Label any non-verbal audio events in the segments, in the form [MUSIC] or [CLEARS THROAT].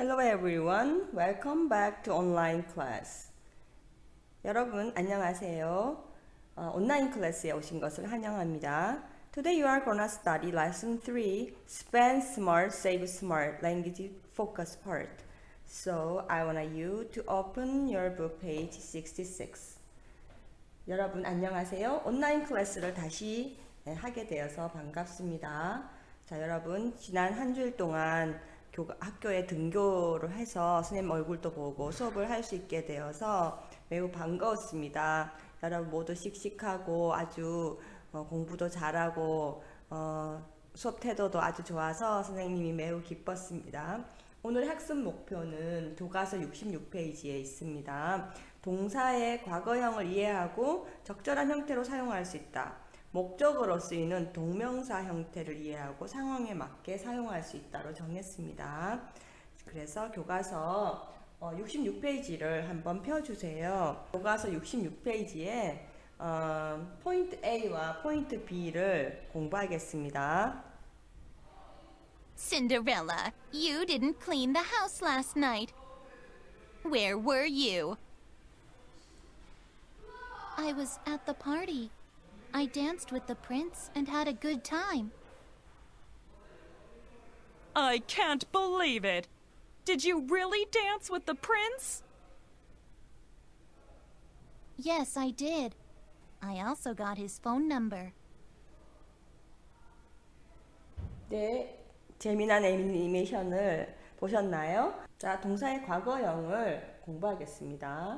Hello everyone. Welcome back to online class. 여러분 안녕하세요. 어, 온라인 클래스에 오신 것을 환영합니다. Today you are gonna study lesson 3, Spend Smart, Save Smart Language Focus part. So I want you to open your book page 66. 여러분 안녕하세요. 온라인 클래스를 다시 네, 하게 되어서 반갑습니다. 자, 여러분 지난 한 주일 동안 교, 학교에 등교를 해서 선생님 얼굴도 보고 수업을 할 수 있게 되어서 매우 반가웠습니다. 여러분 모두 씩씩하고 아주 어, 공부도 잘하고 어, 수업 태도도 아주 좋아서 선생님이 매우 기뻤습니다. 오늘 학습 목표는 교과서 66페이지에 있습니다. 동사의 과거형을 이해하고 적절한 형태로 사용할 수 있다. 목적으로 쓰이는 동명사 형태를 이해하고 상황에 맞게 사용할 수 있다로 정했습니다. 그래서 교과서 66페이지를 한번 펴주세요. 교과서 66페이지에 어, 포인트 A와 포인트 B를 공부하겠습니다. Cinderella, you didn't clean the house last night. Where were you? I was at the party. I danced with the prince and had a good time. I can't believe it. Did you really dance with the prince? Yes, I did. I also got his phone number. 네, 재미난 애니메이션을 보셨나요? 자, 동사의 과거형을 공부하겠습니다.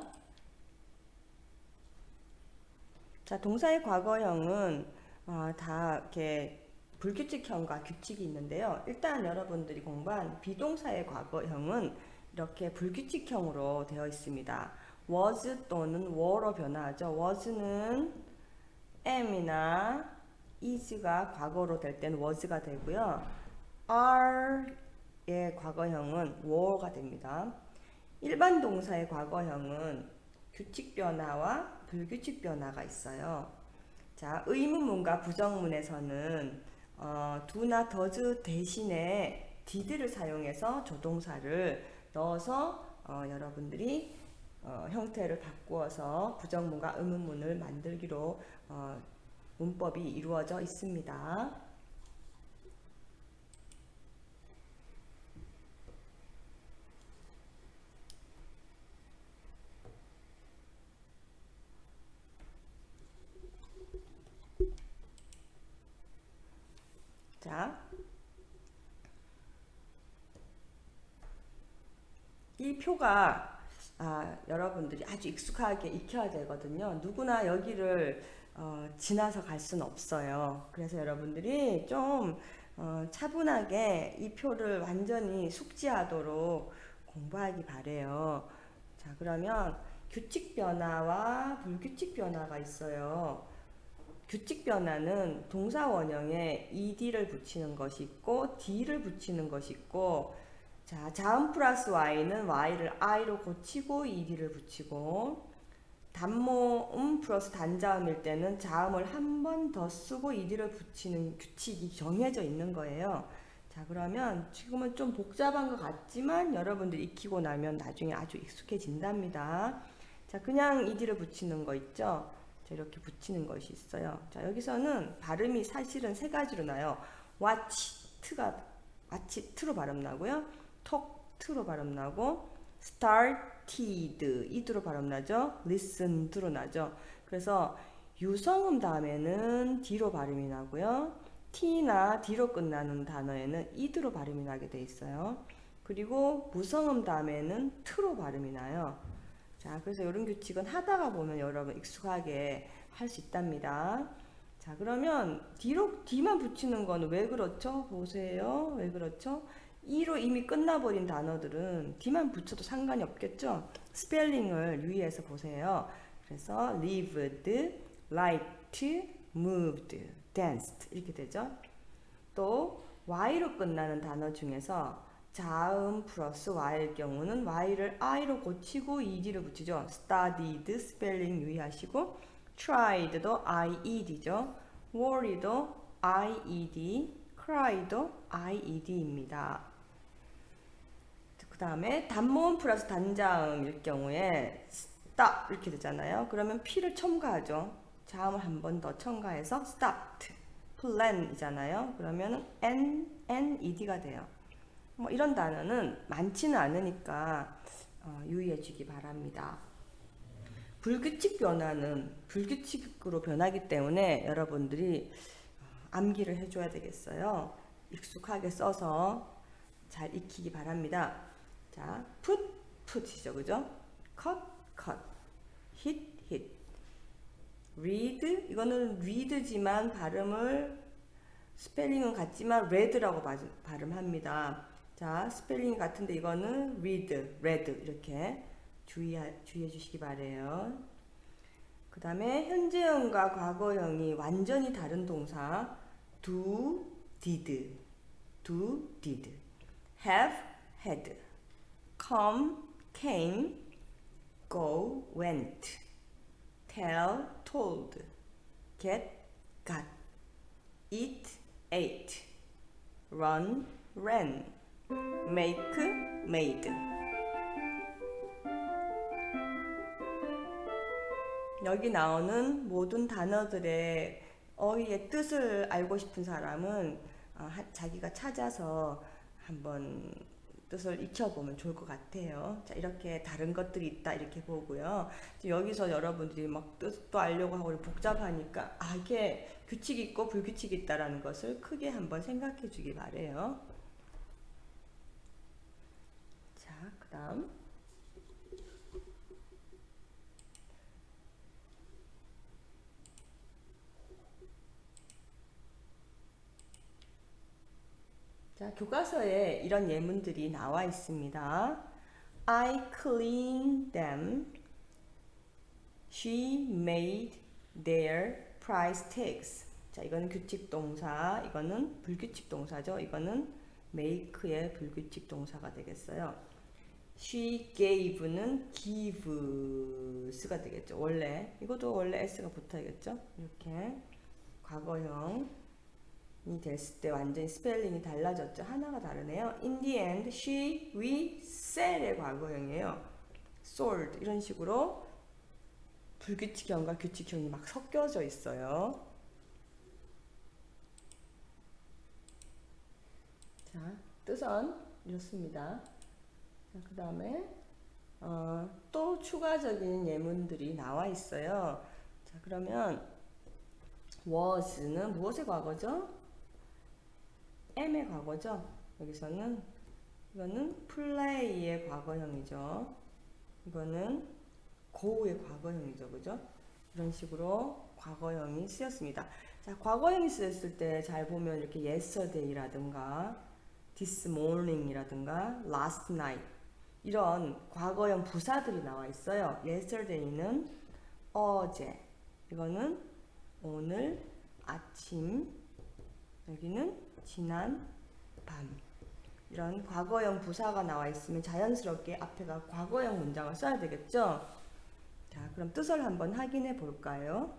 자, 동사의 과거형은 아, 다 이렇게 불규칙형과 규칙이 있는데요. 일단 여러분들이 공부한 비동사의 과거형은 이렇게 불규칙형으로 되어 있습니다. was 또는 were로 변화하죠. was는 am이나 is가 과거로 될 때는 was가 되고요. are의 과거형은 were가 됩니다. 일반 동사의 과거형은 규칙 변화와 불규칙 변화가 있어요. 자, 의문문과 부정문에서는 어, do나 does 대신에 did를 사용해서 조동사를 넣어서 어, 여러분들이 어, 형태를 바꾸어서 부정문과 의문문을 만들기로 어, 문법이 이루어져 있습니다. 자, 이 표가 아, 여러분들이 아주 익숙하게 익혀야 되거든요. 누구나 여기를 어, 지나서 갈 수는 없어요. 그래서 여러분들이 좀 어, 차분하게 이 표를 완전히 숙지하도록 공부하기 바래요. 자, 그러면 규칙 변화와 불규칙 변화가 있어요. 규칙 변화는 동사 원형에 ed를 붙이는 것이 있고 d를 붙이는 것이 있고 자, 자음 플러스 y는 y를 i로 고치고 ed를 붙이고 단모음 플러스 단자음일 때는 자음을 한 번 더 쓰고 ed를 붙이는 규칙이 정해져 있는 거예요. 자, 그러면 지금은 좀 복잡한 것 같지만 여러분들이 익히고 나면 나중에 아주 익숙해진답니다. 자, 그냥 ed를 붙이는 거 있죠? 자, 이렇게 붙이는 것이 있어요. 자, 여기서는 발음이 사실은 세 가지로 나요. watch, 트가, watch, 트로 발음 나고요. Talk, 트로 발음 나고, started, 이드로 발음 나죠. listen, 드로 나죠. 그래서 유성음 다음에는 D로 발음이 나고요. T나 D로 끝나는 단어에는 이드로 발음이 나게 돼 있어요. 그리고 무성음 다음에는 트로 발음이 나요. 자, 그래서 이런 규칙은 하다가 보면 여러분 익숙하게 할 수 있답니다. 자, 그러면 D로, D만 붙이는 거는 왜 그렇죠? 보세요. 왜 그렇죠? E로 이미 끝나버린 단어들은 D만 붙여도 상관이 없겠죠? 스펠링을 유의해서 보세요. 그래서 lived, liked, moved, danced 이렇게 되죠. 또 Y로 끝나는 단어 중에서 자음 플러스 y일 경우는 y를 i로 고치고 ed를 붙이죠. studied 스펠링 유의하시고 tried도 ied죠. worried도 ied, cried도 ied입니다. 그 다음에 단모음 플러스 단자음일 경우에 stop 이렇게 되잖아요. 그러면 P를 첨가하죠. 자음을 한 번 더 첨가해서 stopped. plan이잖아요. 그러면 N, N, ED가 돼요. 뭐 이런 단어는 많지는 않으니까 어, 유의해 주기 바랍니다. 불규칙 변화는 불규칙으로 변하기 때문에 여러분들이 어, 암기를 해줘야 되겠어요. 익숙하게 써서 잘 익히기 바랍니다. 자, put, put이죠, 그죠? cut, cut, hit, hit, read, 이거는 read지만 발음을 스펠링은 같지만 read라고 바- 발음합니다. 자, 스펠링이 같은데 이거는 read, read 이렇게 주의해 주시기 바래요. 그 다음에 현재형과 과거형이 완전히 다른 동사 do, did, do, did, have, had, come, came, go, went, tell, told, get, got, eat, ate, run, ran, make, made. 여기 나오는 모든 단어들의 어휘의 뜻을 알고 싶은 사람은 어, 하- 자기가 찾아서 한번 뜻을 익혀보면 좋을 것 같아요. 자, 이렇게 다른 것들이 있다 이렇게 보고요. 여기서 여러분들이 막 뜻도 알려고 하고 복잡하니까 아 이게 규칙이 있고 불규칙이 있다라는 것을 크게 한번 생각해 주기 바래요. 자, 그 다음 자, 교과서에 이런 예문들이 나와 있습니다. I cleaned them. She made their price tags. 자, 이거는 규칙 동사, 이거는 불규칙 동사죠. 이거는 make의 불규칙 동사가 되겠어요. She gave는 gives가 되겠죠. 원래 이것도 원래 s가 붙어야겠죠. 이렇게 과거형 이 됐을 때 완전히 스펠링이 달라졌죠. 하나가 다르네요. In the end, she, we, sell의 과거형이에요. sold 이런 식으로 불규칙형과 규칙형이 막 섞여져 있어요. 자, 뜻은 이렇습니다. 자, 그 다음에 어, 또 추가적인 예문들이 나와 있어요. 자, 그러면 was는 무엇의 과거죠? Am의 과거죠. 여기서는 이거는 play의 과거형이죠. 이거는 go의 과거형이죠. 그죠? 이런 식으로 과거형이 쓰였습니다. 자, 과거형이 쓰였을 때 잘 보면 이렇게 yesterday라든가 this morning이라든가 last night 이런 과거형 부사들이 나와 있어요. yesterday는 어제, 이거는 오늘 아침, 여기는 지난 밤. 이런 과거형 부사가 나와 있으면 자연스럽게 앞에가 과거형 문장을 써야 되겠죠? 자, 그럼 뜻을 한번 확인해 볼까요?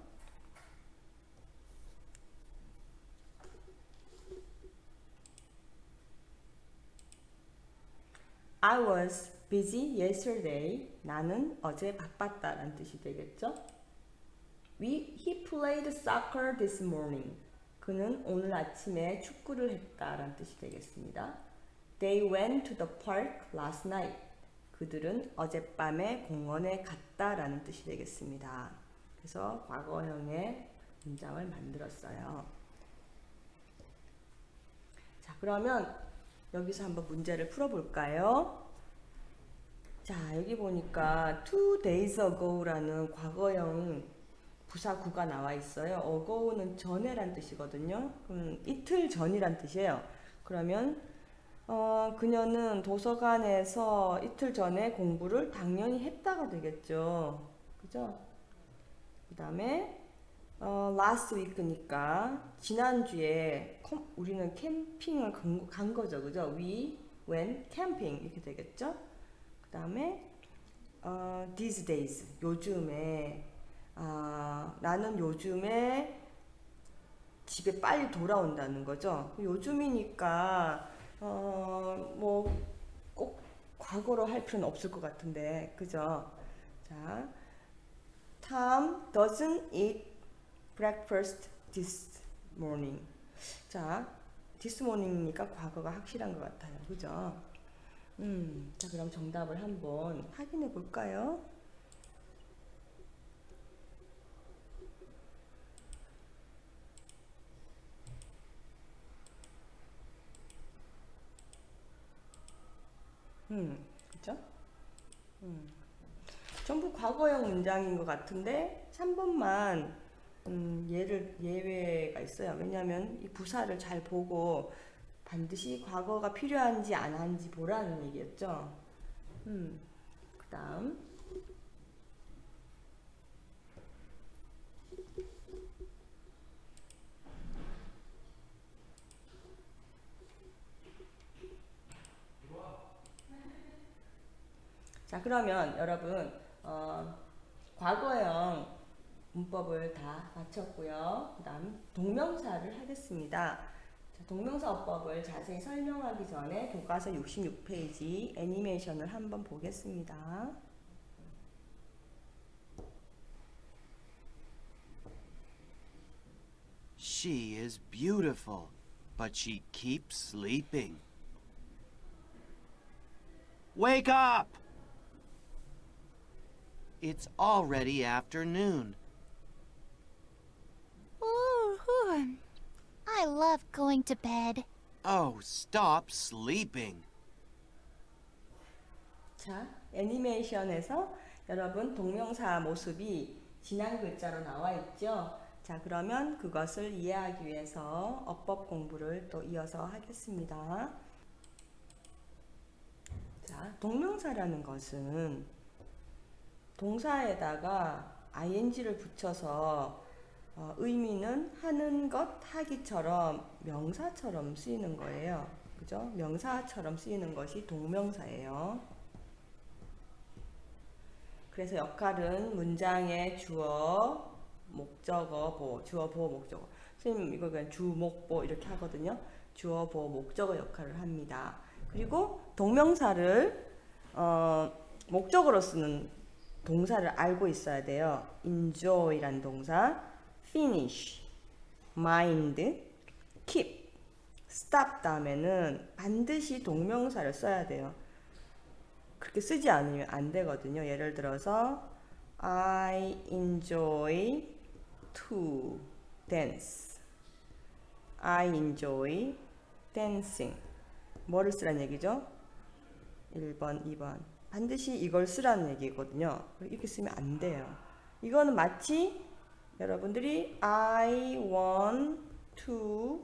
I was busy yesterday. 나는 어제 바빴다라는 뜻이 되겠죠? We, he played soccer this morning. 그는 오늘 아침에 축구를 했다라는 뜻이 되겠습니다. They went to the park last night. 그들은 어젯밤에 공원에 갔다라는 뜻이 되겠습니다. 그래서 과거형의 문장을 만들었어요. 자, 그러면 여기서 한번 문제를 풀어볼까요? 자, 여기 보니까 two days ago라는 과거형 부사구가 나와 있어요. ago는 전에란 뜻이거든요. 그럼 이틀 전이란 뜻이에요. 그러면 어, 그녀는 도서관에서 이틀 전에 공부를 당연히 했다가 되겠죠. 그죠? 그 다음에 어, last week니까 지난주에 컴- 우리는 캠핑을 간, 간 거죠. 그죠? We went camping 이렇게 되겠죠? 그 다음에 어, these days 요즘에 아, 나는 요즘에 집에 빨리 돌아온다는 거죠. 요즘이니까 어, 뭐 꼭 과거로 할 필요는 없을 것 같은데, 그죠? 자, Tom doesn't eat breakfast this morning. 자, this morning이니까 과거가 확실한 것 같아요. 그죠? 음, 자, 그럼 정답을 한번 확인해 볼까요? 음, 그죠? 음. 전부 과거형 문장인 것 같은데 3번만 음, 예를 예외가 있어요. 왜냐하면 이 부사를 잘 보고 반드시 과거가 필요한지 안 한지 보라는 얘기였죠. 음, 그 다음 자 그러면 여러분 어, 과거형 문법을 다 마쳤고요. 그 다음 동명사를 하겠습니다. 자, 동명사 어법을 자세히 설명하기 전에 교과서 66페이지 애니메이션을 한번 보겠습니다. She is beautiful, but she keeps sleeping. Wake up! It's already afternoon. Ooh, I love going to bed. Oh, stop sleeping. 자, 애니메이션에서 여러분 동명사 모습이 진한 글자로 나와 있죠. 자, 그러면 그것을 이해하기 위해서 어법 공부를 또 이어서 하겠습니다. 자, 동명사라는 것은 동사에다가 ing를 붙여서 어, 의미는 하는 것, 하기처럼 명사처럼 쓰이는 거예요. 그죠? 명사처럼 쓰이는 것이 동명사예요. 그래서 역할은 문장의 주어, 목적어, 보, 주어, 보어, 목적어. 선생님 이거 그냥 주, 목, 보 이렇게 하거든요. 주어, 보어, 목적어 역할을 합니다. 그리고 동명사를 어, 목적으로 쓰는 동사를 알고 있어야 돼요. enjoy란 동사, finish, mind, keep, stop 다음에는 반드시 동명사를 써야 돼요. 그렇게 쓰지 않으면 안 되거든요. 예를 들어서 I enjoy to dance. I enjoy dancing. 뭐를 쓰란 얘기죠? 1번, 2번. 반드시 이걸 쓰라는 얘기거든요. 이렇게 쓰면 안 돼요. 이거는 마치 여러분들이 I want to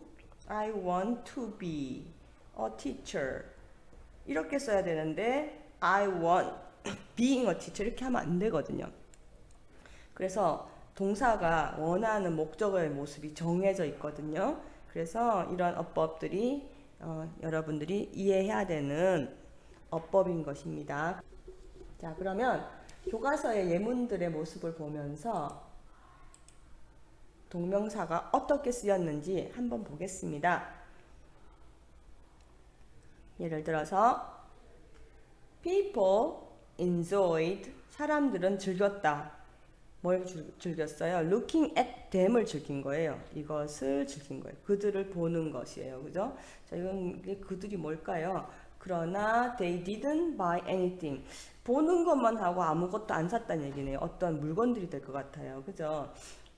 I want to be a teacher 이렇게 써야 되는데 I want [COUGHS] being a teacher 이렇게 하면 안 되거든요. 그래서 동사가 원하는 목적어의 모습이 정해져 있거든요. 그래서 이런 어법들이 어, 여러분들이 이해해야 되는 어법인 것입니다. 자, 그러면 교과서의 예문들의 모습을 보면서 동명사가 어떻게 쓰였는지 한번 보겠습니다. 예를 들어서 People enjoyed 사람들은 즐겼다. 뭘 즐, 즐겼어요? Looking at them을 즐긴 거예요. 이것을 즐긴 거예요. 그들을 보는 것이에요. 그죠? 자, 이건 그들이 뭘까요? 그러나 they didn't buy anything. 보는 것만 하고 아무것도 안 샀다는 얘기네요. 어떤 물건들이 될 것 같아요. 그죠?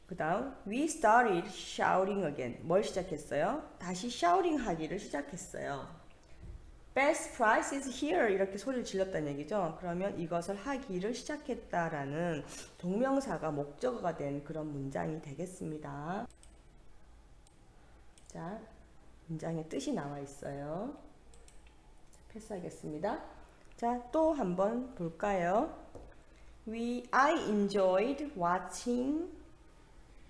그 다음 we started shouting again. 뭘 시작했어요? 다시 shouting 하기를 시작했어요. Best price is here 이렇게 소리를 질렀다는 얘기죠. 그러면 이것을 하기를 시작했다라는 동명사가 목적어가 된 그런 문장이 되겠습니다. 자, 문장의 뜻이 나와 있어요. 패스하겠습니다. 자, 또 한번 볼까요? We I enjoyed watching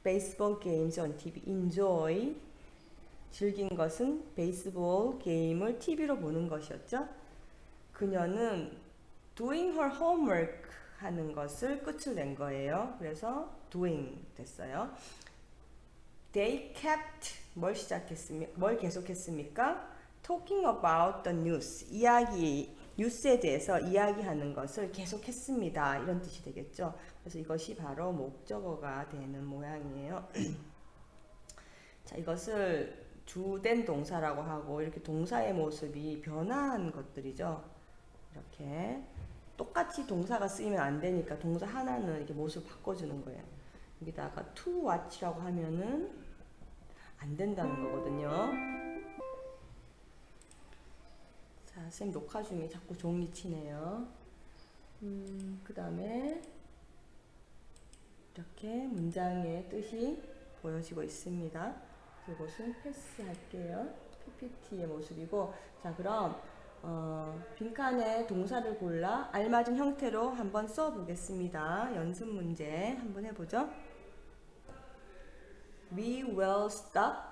baseball games on TV. enjoy 즐긴 것은 베이스볼 게임을 TV로 보는 것이었죠. 그녀는 doing her homework 하는 것을 끝을 낸 거예요. 그래서 doing 됐어요. They kept 뭘 시작했습니까? 뭘 계속했습니까? Talking about the news 이야기 뉴스에 대해서 이야기하는 것을 계속했습니다. 이런 뜻이 되겠죠. 그래서 이것이 바로 목적어가 되는 모양이에요. [CLEARS THROAT] 자, 이것을 주된 동사라고 하고 이렇게 동사의 모습이 변화한 것들이죠. 이렇게 똑같이 동사가 쓰이면 안 되니까 동사 하나는 이렇게 모습 바꿔주는 거예요. 여기다가 to watch라고 하면은 안 된다는 거거든요. 쌤 녹화 중에 자꾸 종이 치네요. 음, 그 다음에 이렇게 문장의 뜻이 보여지고 있습니다. 이것은 패스할게요. PPT의 모습이고, 자, 그럼 어, 빈칸에 동사를 골라 알맞은 형태로 한번 써보겠습니다. 연습 문제 한번 해보죠. We will stop.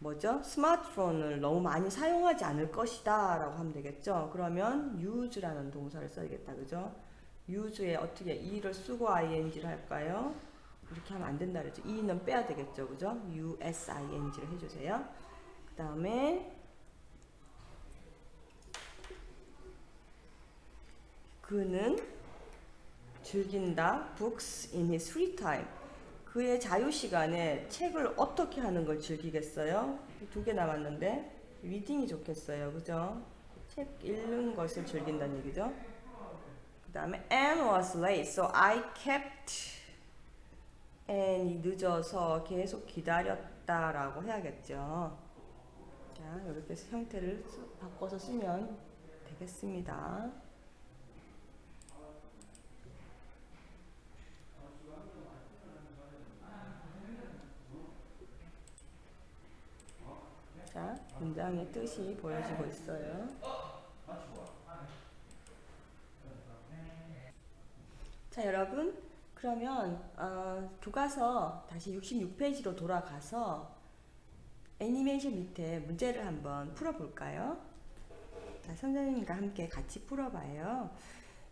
뭐죠? 스마트폰을 너무 많이 사용하지 않을 것이다 라고 하면 되겠죠. 그러면 use라는 동사를 써야겠다. 그죠? use에 어떻게 e를 쓰고 ing를 할까요? 이렇게 하면 안 된다 그랬죠. e는 빼야 되겠죠. 그죠? using를 해주세요. 그 다음에 그는 즐긴다. books in his free time. 그의 자유 시간에 책을 어떻게 하는 걸 즐기겠어요? 두 개 남았는데 리딩이 좋겠어요. 그죠? 책 읽는 것을 즐긴다는 얘기죠. 그 다음에 Anne was late, so I kept Anne이 늦어서 계속 기다렸다라고 해야겠죠. 자, 이렇게 형태를 쓰- 바꿔서 쓰면 되겠습니다. 문장의 뜻이 보여지고 있어요. 자, 여러분. 그러면 어, 교과서 다시 66페이지로 돌아가서 애니메이션 밑에 문제를 한번 풀어볼까요? 자, 선생님과 함께 같이 풀어봐요.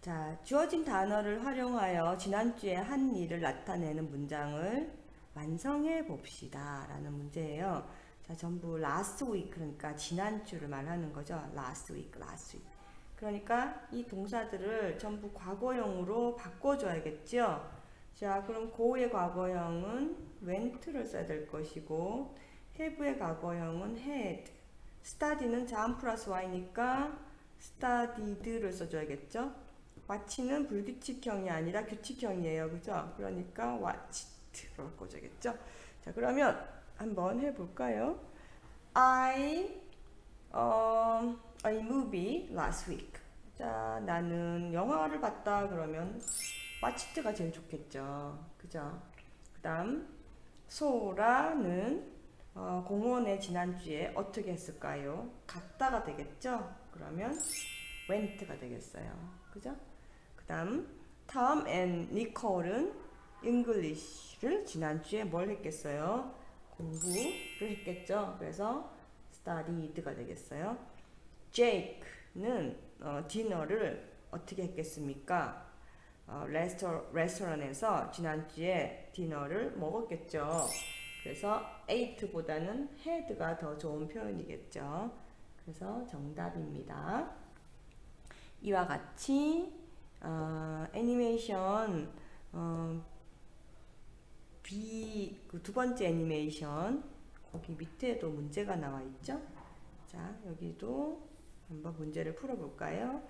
자, 주어진 단어를 활용하여 지난주에 한 일을 나타내는 문장을 완성해 봅시다. 라는 문제예요. 자, 전부 last week, 그러니까 지난주를 말하는 거죠. last week, last week. 그러니까 이 동사들을 전부 과거형으로 바꿔줘야겠죠. 자, 그럼 go의 과거형은 went를 써야 될 것이고, have의 과거형은 had, study는 자음 플러스 y니까 studied를 써줘야겠죠. watch는 불규칙형이 아니라 규칙형이에요. 그죠? 그러니까 watched로 바꿔줘야겠죠. 자, 그러면 한번 해볼까요? I um, a movie last week. 자, 나는 영화를 봤다 그러면 watched가 제일 좋겠죠. 그죠? 그다음 소라는 어, 공원에 지난주에 어떻게 했을까요? 갔다가 되겠죠? 그러면 went가 되겠어요. 그죠? 그다음 톰 앤 니콜은 English를 지난주에 뭘 했겠어요? 공부를 했겠죠. 그래서 studied가 되겠어요. Jake는 어, 디너를 어떻게 했겠습니까? 어, 레스토, 레스토랑에서 지난주에 디너를 먹었겠죠. 그래서 ate보다는 had가 더 좋은 표현이겠죠. 그래서 정답입니다. 이와 같이 어, 애니메이션 어, B 그 두 번째 애니메이션 거기 밑에도 문제가 나와 있죠. 자 여기도 한번 문제를 풀어볼까요?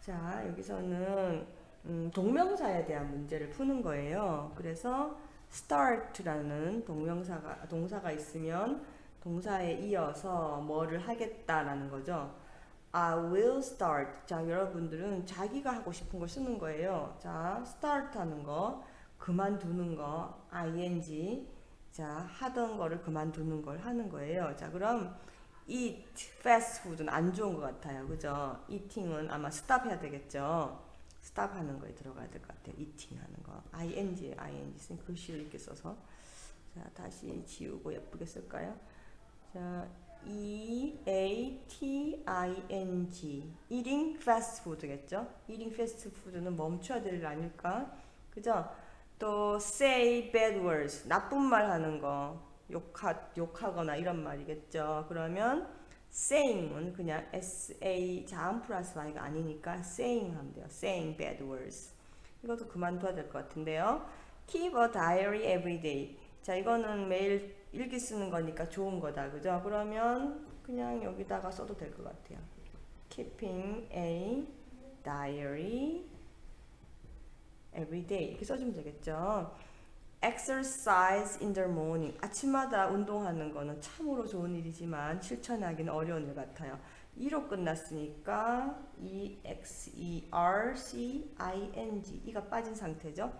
자 여기서는 음, 동명사에 대한 문제를 푸는 거예요. 그래서 start라는 동명사가 동사가 있으면 동사에 이어서 뭐를 하겠다라는 거죠. I will start. 자, 여러분들은 자기가 하고 싶은 걸 쓰는 거예요. 자, start 하는 거, 그만두는 거, ing. 자, 하던 거를 그만두는 걸 하는 거예요. 자, 그럼 eat fast food는 안 좋은 것 같아요. 그죠? eating은 아마 stop 해야 되겠죠. stop 하는 거에 들어가야 될 것 같아요. eating 하는 거. ing, ing. 쌤 글씨를 이렇게 써서. 자, 다시 지우고 예쁘게 쓸까요? 자, E A T I N G eating fast food겠죠? eating fast food는 멈춰야 될 일 아닐까? 그죠? 또 say bad words 나쁜 말 하는 거 욕하 욕하거나 이런 말이겠죠. 그러면 saying은 그냥 sa 자음 플러스 y가 아니니까 saying 하면 돼요. saying bad words. 이것도 그만둬야 될 것 같은데요. keep a diary every day. 자, 이거는 매일 일기 쓰는 거니까 좋은 거다. 그죠? 그러면 그냥 여기다가 써도 될 것 같아요. keeping a diary every day. 이렇게 써주면 되겠죠. exercise in the morning. 아침마다 운동하는 거는 참으로 좋은 일이지만 실천하기는 어려운 일 같아요. 2로 끝났으니까 e x e r c i n g 이가 빠진 상태죠.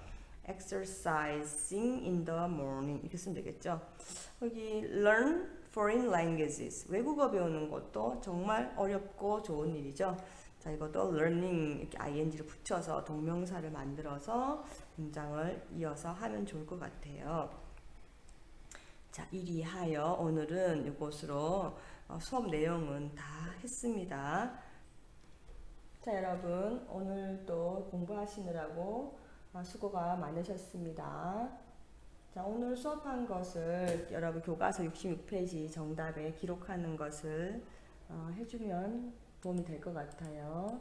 exercising in the morning 이렇게 쓰면 되겠죠. 여기 learn foreign languages 외국어 배우는 것도 정말 어렵고 좋은 일이죠. 자 이것도 learning 이렇게 ing를 붙여서 동명사를 만들어서 문장을 이어서 하면 좋을 것 같아요. 자 이리하여 오늘은 이것으로 어, 수업 내용은 다 했습니다. 자 여러분 오늘도 공부하시느라고 어, 수고가 많으셨습니다. 자 오늘 수업한 것을 여러분 교과서 66페이지 정답에 기록하는 것을 어, 해주면 도움이 될 것 같아요.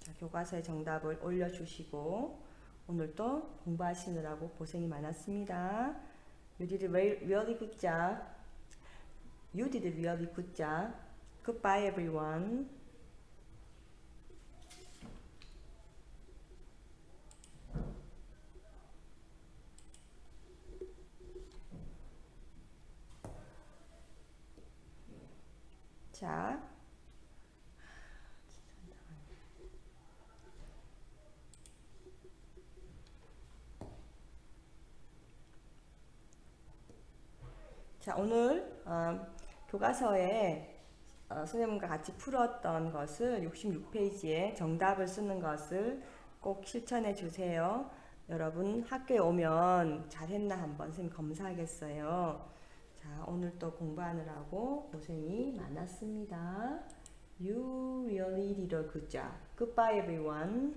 자, 교과서의 정답을 올려주시고 오늘도 공부하시느라고 고생이 많았습니다. You did really good job. You did really good job. Goodbye, everyone. 자. 자, 오늘 어, 교과서에 어, 선생님과 같이 풀었던 것을 66페이지에 정답을 쓰는 것을 꼭 실천해 주세요. 여러분 학교에 오면 잘했나 한번 선생님 검사하겠어요. 자, 오늘 또 공부하느라고 고생이 많았습니다. You really did a good job. Goodbye everyone.